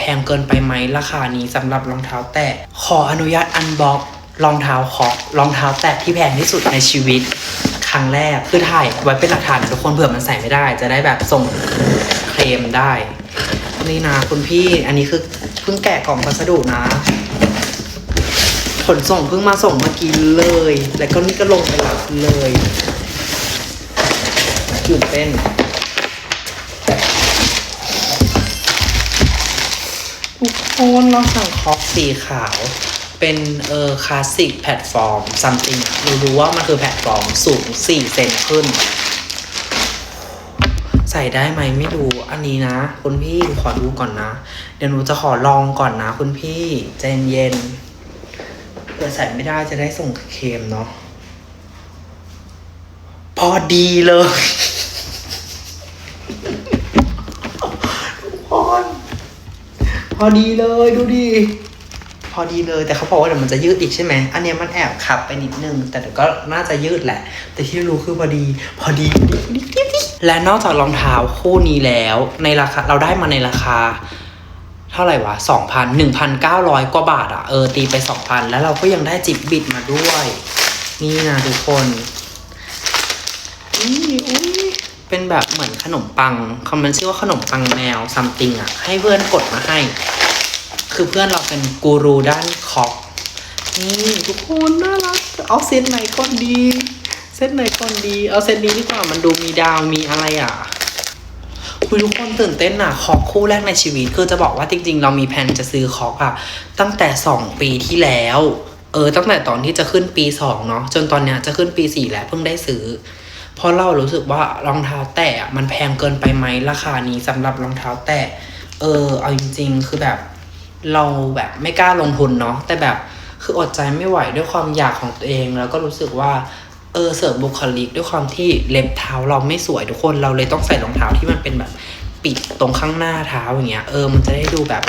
แพงเกินไปไหมราคานี้สำหรับรองเท้าแตะขออนุญาตอันบ็อกรองเท้าคอรองเท้าแตะที่แพงที่สุดในชีวิต ครั้งแรกคือถ่ายไว้เป็นหลักฐานทุกคนเผื่อมันใส่ไม่ได้ จะได้แบบส่งเคลมได้ นี่นะคุณพี่อันนี้คือเพิ่งแกะกล่องพัสดุนะ ขนส่งเพิ่งมาส่งเมื่อกี้เลย แล้วก็นี่ก็ลงไปรับเลยตื่นเต้น ทุกคนเราสั่งคอกสีขาว เป็นเออคลาสสิกแพลตฟอร์มซัมติงรู้รู้ว่ามันคือแพลตฟอร์มสูง4เซนขึ้น ใส่ได้ไหมไม่รู้อันนี้นะ คุณพี่หนูขอดูก่อนนะ เดี๋ยวหนูจะขอลองก่อนนะ คุณพี่ใจเย็นเผื่อใส่ไม่ได้จะได้ส่งเคมเนาะพอดีเลย ทุกคน พอดีเลยดูดิพอดีเลยแต่เขาบอกว่าเดี๋ยวมันจะยืดอีกใช่ไหมอันเนี้ยมันแอบขับไปนิดนึง แต่เดี๋ยวก็น่าจะยืดแหละ แต่ที่รู้คือพอดี พอดีพอดีพอดีพอดีและนอกจากรองเท้าคู่นี้แล้ว ในราคาเราได้มาในราคา เท่าไหร่วะสองพันหนึ่งพันเก้าร้อยกว่าบาทอะเออตีไปสองพันแล้วเราก็ยังได้จิบบิดมาด้วย นี่นะทุกคนนี่อุ้ย เป็นแบบเหมือนขนมปังคำมันชื่อว่าขนมปังแมวซัมติงอะให้เพื่อนกดมาให้ คือเพื่อนเราเป็นกูรูด้านคอกนี่ทุกคนน่ารักเอาเซตไหนก่อนดี เซตไหนก่อนดี เอาเซตนี้ดีกว่ามันดูมีดาวมีอะไรอะคุยทุกคนตื่นเต้นอะคอกคู่แรกในชีวิต คือจะบอกว่าจริง ๆ เรามีแผนจะซื้อคอกอะ ตั้งแต่สองปีที่แล้ว เออ ตั้งแต่ตอนที่จะขึ้นปีสองเนาะจนตอนเนี้ยจะขึ้นปีสี่แล้วเพิ่งได้ซื้อ เพราะเรารู้สึกว่ารองเท้าแตะมันแพงเกินไปไหมราคานี้สำหรับรองเท้าแตะเออเอาจริง ๆ คือแบบ เราแบบไม่กล้าลงทุนเนาะแต่แบบคืออดใจไม่ไหวด้วยความอยากของตัวเอง แล้วก็รู้สึกว่าเออเสริมบุคลิกด้วยความที่เล็บเท้าเราไม่สวยทุกคนเราเลยต้องใส่รองเท้าที่มันเป็นแบบปิดตรงข้างหน้าเท้าอย่างเงี้ยเออมันจะได้ดูแบบ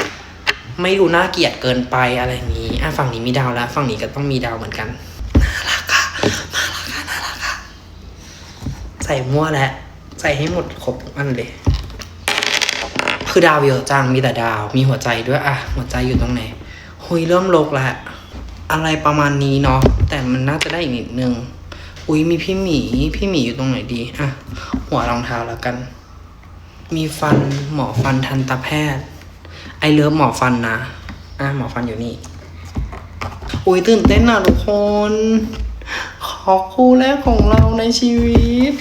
ไม่ดูน่าเกลียดเกินไปอะไรอย่างนี้อะฝั่งนี้มีดาวแล้ว ฝั่งนี้ก็ต้องมีดาวเหมือนกัน น่ารักอะน่ารักอะน่ารักอะใส่มั่วแล้วใส่ให้หมดครบทุกอันเลย คือดาวเยอะจังมีแต่ดาว มีหัวใจด้วยอะหัวใจอยู่ตรงไหนหุยเริ่มลกแล้วอะไรประมาณนี้เนาะแต่มันน่าจะได้อีกนิดนึง อุ้ยมีพี่หมีพี่หมีอยู่ตรงไหนดีอะหัวรองเท้าแล้วกัน มีฟันหมอฟันทันตแพทย์ ไอเลิฟหมอฟันนะอะหมอฟันอยู่นี่อุ้ยตื่นเต้นอะทุกคน ขอคู่แรกของเราในชีวิต